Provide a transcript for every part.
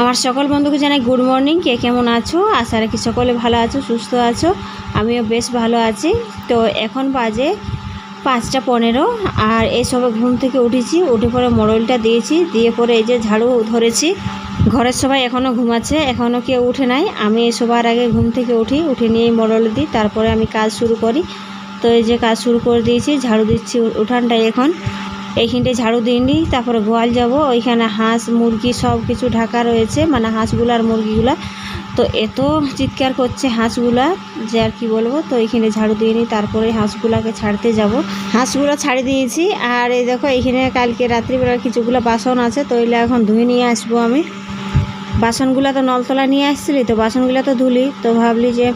আমার সকল বন্ধুকে জানাই গুড মর্নিং কে কেমন আছো? আশা রাখি সকলে ভালো আছো, সুস্থ আছো। আমিও বেশ ভালো আছি। তো এখন বাজে পাঁচটা পনেরো, আর এই সবে ঘুম থেকে উঠেছি। উঠে পরে মোড়লটা দিয়েছি। দিয়ে পরে এই যে ঝাড়ু ধরেছি। ঘরের সবাই এখনও ঘুমাচ্ছে এখনও কেউ উঠে নাই। আমি সবার আগে ঘুম থেকে উঠি, উঠে নিয়ে মোড়ল দিই। তারপরে আমি কাজ শুরু করি। তো এই যে কাজ শুরু করে দিয়েছি, ঝাড়ু দিচ্ছি উঠানটাই এখন। এইখানটায় ঝাড়ু দিইনি, তারপরে গোয়াল যাব। ওইখানে হাঁস, মুরগি সব কিছু ঢাকা রয়েছে মানে হাঁসগুলো আর মুরগিগুলা। তো এত চিৎকার করছে হাঁসগুলা যে আর কি বলব, তো এইখানে ঝাড়ু দিয়ে নিই তারপরে হাঁসগুলাকে ছাড়তে যাব। হাঁসগুলো ছাড়ে দিয়েছি, আর এই দেখো, এইখানে কালকে রাত্রিবেলার কিছুগুলো বাসন আছে, তো এগুলো এখন ধুয়ে নিয়ে আসব আমি। বাসনগুলো তো নলতলা নিয়ে আসছিলি, তো বাসনগুলো তো ধুলি, তো ভাবলি যে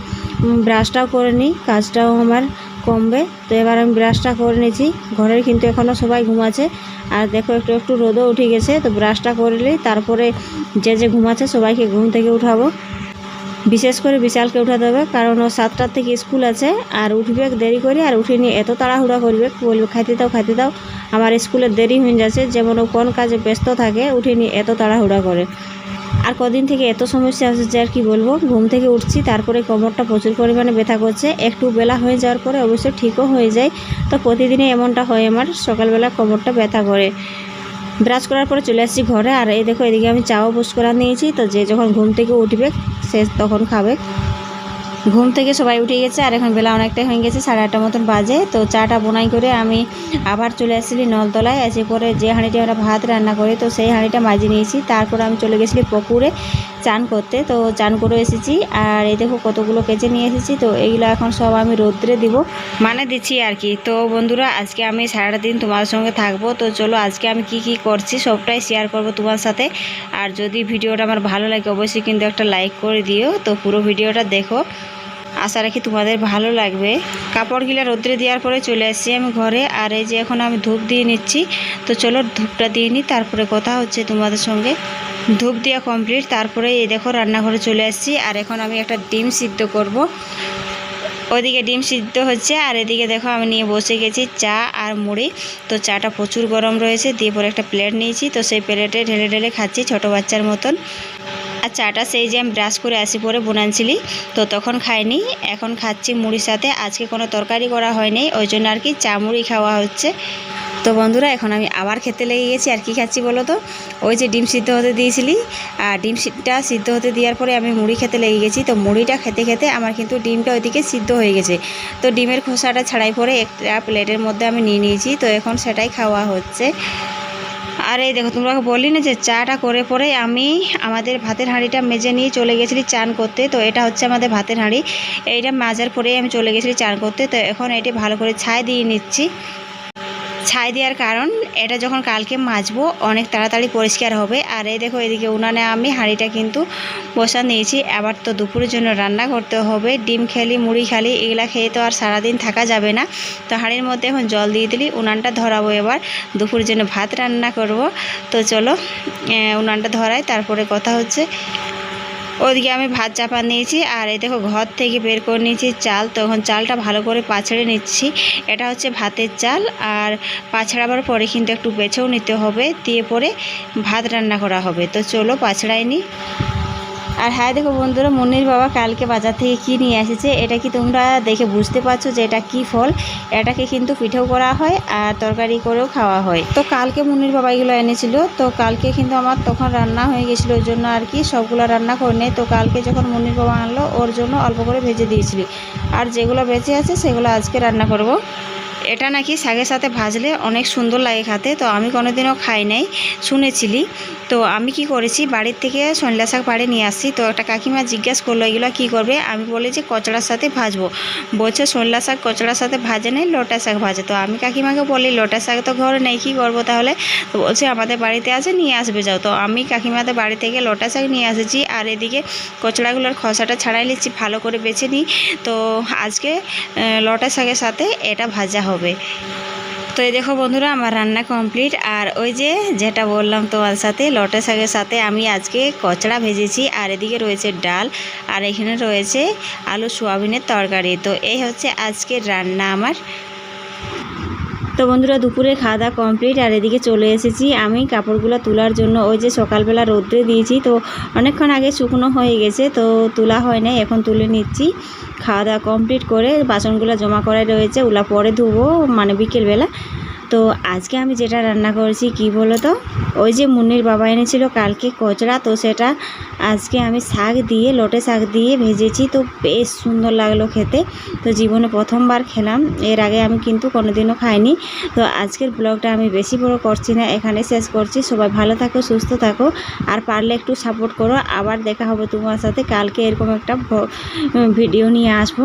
ব্রাশটাও করে নিই, কাজটাও আমার কমবে। তো এবার আমি ব্রাশটা করে নিয়েছি। ঘরের কিন্তু এখনও সবাই ঘুমাচ্ছে। আর দেখো একটু একটু রোদও উঠে গেছে। তো ব্রাশটা করে নিই তারপরে যে যে ঘুমাচ্ছে সবাইকে ঘুম থেকে উঠাবো। বিশেষ করে বিশালকে উঠাতে হবে। কারণ ও সাতটার থেকে স্কুল আছে। আর উঠবে দেরি করে। আর উঠে নিয়ে এত তাড়াহুড়া করবে। বলবে, খাইতে দাও খাইতে দাও। আমার স্কুলের দেরি হয়ে যাচ্ছে। যেমন ও কোন কাজে ব্যস্ত থাকে, উঠে নিয়ে এত তাড়াহুড়া করে। আর কদিন থেকে এত সমস্যা আসছে আর কি বলব? ঘুম থেকে উঠছি, তারপরে কোমরটা প্রচুর পরিমাণে ব্যথা করছে। একটু বেলা হয়ে যাওয়ার পরে অবশ্যই ঠিকও হয়ে যায়। তো প্রতিদিনে এমনটা হয় আমার, সকালবেলা কোমরটা ব্যথা করে। ব্রাশ করার পরে চলে আসছি ঘরে। আর এই দেখো, এদিকে আমি চাও পোস্ট করা নিয়েছি। তো যে যখন ঘুম থেকে উঠবে, সে তখন খাবে। ঘুম থেকে সবাই উঠে গেছে, আর এখন বেলা অনেকটাই হয়ে গেছে, সাড়ে আটটা মতন বাজে। তো চাটা বোনাই করে আমি আবার চলে আসছিলি নলতলায়, এসে পরে যে হাঁড়িটি আমরা ভাত রান্না করি, তো সেই হাঁড়িটা মাজি নিয়েছি। তারপর আমি চলে গেছিলি পুকুরে। চান করতে। তো চান করে এসেছি। আর এই দেখো কতগুলো কেচে নিয়ে এসেছি। তো এইগুলো এখন সব আমি রোদ্রে দিব। মানে দিচ্ছি আর কি। তো বন্ধুরা, আজকে আমি সারাটা দিন তোমার সঙ্গে থাকব। তো চলো, আজকে আমি কি কি করছি সবটাই শেয়ার করব তোমার সাথে। আর যদি ভিডিওটা আমার ভালো লাগে, অবশ্যই কিন্তু একটা লাইক করে দিও। তো পুরো ভিডিওটা দেখো। আশা রাখি তোমাদের ভালো লাগবে। কাপড়গুলো রোদ্রে দেওয়ার পরে চলে আসছি আমি ঘরে। আর এই যে এখন আমি ধূপ দিয়ে নিচ্ছি। তো চলো, ধূপটা দিয়ে নিই। তারপরে কথা হচ্ছে তোমাদের সঙ্গে। ধূপ দেওয়া কমপ্লিট তারপরে এই দেখো রান্নাঘরে চলে আসছি। আর এখন আমি একটা ডিম সিদ্ধ করব। ওইদিকে ডিম সিদ্ধ হচ্ছে, আর এদিকে দেখো আমি নিয়ে বসে গেছি চা আর মুড়ি। তো চাটা প্রচুর গরম রয়েছে, দিয়ে পরে একটা প্লেট নিয়েছি। তো সেই প্লেটে ঢেলে ঢেলে খাচ্ছি ছোট বাচ্চার মতন। আর চাটা সেই যে আমি ব্রাশ করে আসি পরে বোনানছিলি, তো তখন খাইনি। এখন খাচ্ছি মুড়ির সাথে। আজকে কোনো তরকারি করা হয়নি, ওই জন্য আর কি চা মুড়ি খাওয়া হচ্ছে। তো বন্ধুরা, এখন আমি আবার খেতে লেগে গেছি। আর কি খাচ্ছি বলো তো? ওই যে ডিম সিদ্ধ হতে দিয়েছিলি। আর ডিম সিদ্ধ হতে দেওয়ার পরে আমি মুড়ি খেতে লেগে গেছি। তো মুড়িটা খেতে খেতে আমার কিন্তু ডিমটা ওইদিকে সিদ্ধ হয়ে গেছে। তো ডিমের খোসাটা ছাড়াই পরে একটা প্লেটের মধ্যে আমি নিয়ে নিয়েছি। তো এখন সেটাই খাওয়া হচ্ছে। আর এই দেখো, তোমরা বললি না যে চাটা করে পরে আমি আমাদের ভাতের হাঁড়িটা মেজে নিয়ে চলে গেছিলি চান করতে। তো এটা হচ্ছে আমাদের ভাতের হাঁড়ি। এইটা মাজার পরেই আমি চলে গেছিলি চান করতে। তো এখন এটি ভালো করে ছাই দিয়ে নিচ্ছি। ছাই দেওয়ার কারণ, এটা যখন কালকে মাজবো, অনেক তাড়াতাড়ি পরিষ্কার হবে। আর এই দেখো এদিকে উনানে আমি হাঁড়িটা কিন্তু বসা নিয়েছি। আবার তো দুপুরের জন্য রান্না করতে হবে। ডিম খেলি, মুড়ি খালি, এগুলা খেয়ে তো আর সারাদিন থাকা যাবে না। তো হাঁড়ির মধ্যে এখন জল দিয়ে দিলি, উনানটা ধরাবো এবার। দুপুরের জন্য ভাত রান্না করব। তো চলো উনানটা ধরাই, তারপরে কথা হচ্ছে। ওদিকে আমি ভাত চাপা নিয়েছি, আর এই দেখো ঘর থেকে বের করে নিয়েছি চাল। তখন চালটা ভালো করে পাছড়ে নিচ্ছি। এটা হচ্ছে ভাতের চাল, আর পাছড়াবার পরে কিন্তু একটু বেছেও নিতে হবে, দিয়ে পরে ভাত রান্না করা হবে। তো চলো পাছড়াই নি আর হ্যাঁ দেখো বন্ধুরা, মুন্নির বাবা কালকে বাজার থেকে কি নিয়ে এসেছে, এটা কি তোমরা দেখে বুঝতে পারছ যে এটা কি ফল? এটাকে কিন্তু পিঠেও করা হয় আর তরকারি করেও খাওয়া হয়। তো কালকে মুন্নির বাবা এগুলো এনেছিল, তো কালকে কিন্তু আমার তখন রান্না হয়ে গেছিল ওই জন্য আর কি সবগুলো রান্না করে নেই তো কালকে যখন মুন্নির বাবা আনলো, ওর জন্য অল্প করে ভেজে দিয়েছিলি। আর যেগুলো বেঁচে আছে, সেগুলো আজকে রান্না করব। এটা নাকি শাকের সাথে ভাজলে অনেক সুন্দর লাগে খেতে, তো আমি কোনোদিনও খাই নাই, শুনেছিলি। তো আমি কি করেছি, বাড়ির থেকে সন্ধ্যা শাক বাড়ি নিয়ে আসছি। তো একটা কাকিমা জিজ্ঞাসা করল, এগুলো কী করবে? আমি বলি যে, কচড়ার সাথে ভাজবো। বলছে, সন্ধ্যা শাক কচড়ার সাথে ভাজে নেই, লোটা শাক ভাজে। তো আমি কাকিমাকে বলি, লোটা শাক তো ঘরে নেই, কী করব তাহলে? তো বলছে, আমাদের বাড়িতে আছে, নিয়ে আসবে, যাও। তো আমি কাকিমাদের বাড়ি থেকে লোটা শাক নিয়ে এসেছি। আর এদিকে কচড়াগুলোর খসাটা ছাড়াই নিচ্ছি, ভালো করে বেছে নিই। তো আজকে লটা শাকের সাথে এটা ভাজা হবে। তো এই দেখো বন্ধুরা, আমার রান্না কমপ্লিট আর ওই যে যেটা বললাম তোমার সাথে, লটে শাকের সাথে আমি আজকে কচড়া ভেজেছি, আর এদিকে রয়েছে ডাল, আর এখানে রয়েছে আলু সোয়াবিনের তরকারি। তো এই হচ্ছে আজকের রান্না আমার। তো বন্ধুরা, দুপুরে খাওয়া দাওয়া কমপ্লিট আর এদিকে চলে এসেছি আমি কাপড়গুলো তোলার জন্য। ওই যে সকালবেলা রোদ্রে দিয়েছি, তো অনেকক্ষণ আগে শুকনো হয়ে গেছে, তো তোলা হয় নাই, এখন তুলে নিচ্ছি। খাওয়া দাওয়া কমপ্লিট করে বাসনগুলো জমা করাই রয়েছে, ওগুলো পরে ধুবো মানে বিকেলবেলা। তো আজকে আমি যেটা রান্না করেছি, কি বলো তো ওই যে মুন্নির বাবা এনেছিল কালকে কচড়া তো সেটা আজকে আমি শাক দিয়ে, লোটে শাক দিয়ে ভেজেছি, তো বেশ সুন্দর লাগল খেতে। তো জীবনে প্রথমবার খেলাম, এর আগে আমি কিন্তু কোনোদিনও খাইনি। তো আজকের ব্লগটা আমি বেশি বড় করছি না, এখানে শেষ করছি। সবাই ভালো থাকো, সুস্থ থাকো, আর পারলে একটু সাপোর্ট করো। আবার দেখা হবে তোমার সাথে, কালকে এরকম একটা ভিডিও নিয়ে আসব।